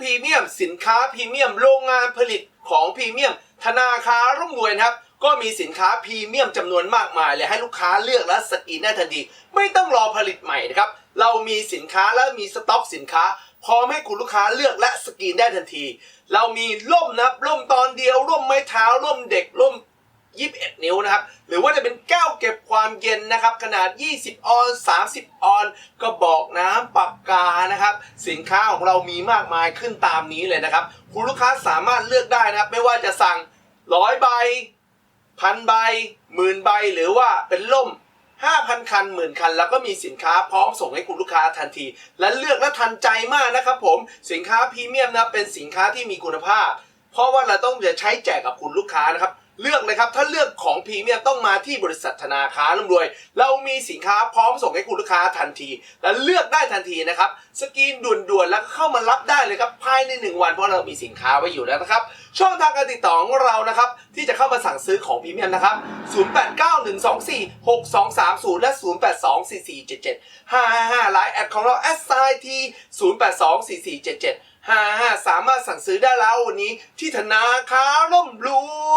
พรีเมียม สินค้าพรีเมียม โรงงานผลิตของพรีเมียม ธนาคารร่ำรวยนะครับ ก็มีสินค้าพรีเมียมจำนวนมากมายเลยให้ลูกค้าเลือกและสกรีนได้ทันทีไม่ต้องรอผลิตใหม่นะครับ เรามีสินค้าและมีสต็อกสินค้าพร้อมให้คุณลูกค้าเลือกและสกรีนได้ทันที เรามีร่มนะครับร่มตอนเดียวร่มไม้เท้าร่มเด็กร่ม 21 นิ้วนะครับ หรือว่าจะเป็นแก้วเก็บความเย็นนะครับ ขนาด 20 ออน 30 ออน กระบอกน้ำปากกานะครับ สินค้าของเรามีมากมายขึ้นตามนี้เลยนะครับ คุณลูกค้าสามารถเลือกได้นะครับ ไม่ว่าจะสั่งร้อยใบพันใบหมื่นใบหรือว่าเป็นล่ม5,000 คันหมื่นคัน แล้วก็มีสินค้าพร้อมส่งให้คุณลูกค้าทันที และเลือกและทันใจมากนะครับผมสินค้าพรีเมียมนะเป็นสินค้าที่มีคุณภาพ เพราะว่าเราต้องจะใช้แจกกับคุณลูกค้านะครับ เลือกเลยครับ ถ้าเลือกของพรีเมียมต้องมาที่บริษัทธนาคารร่ำรวย เรามีสินค้าพร้อมส่งให้คุณลูกค้าทันที และเลือกได้ทันทีนะครับ สกรีนด่วนๆ แล้วก็เข้ามารับได้เลยครับ ภายใน 1 วันเพราะเรามีสินค้าไว้อยู่แล้วนะครับ ช่องทางการติดต่อของเรานะครับ ที่จะเข้ามาสั่งซื้อของพรีเมียมนะครับ 0891246230 และ 0824477555ไลน์แอดของเรา s i t 0824477555 สามารถสั่งซื้อได้แล้ววันนี้ที่ธนาคารร่มรวย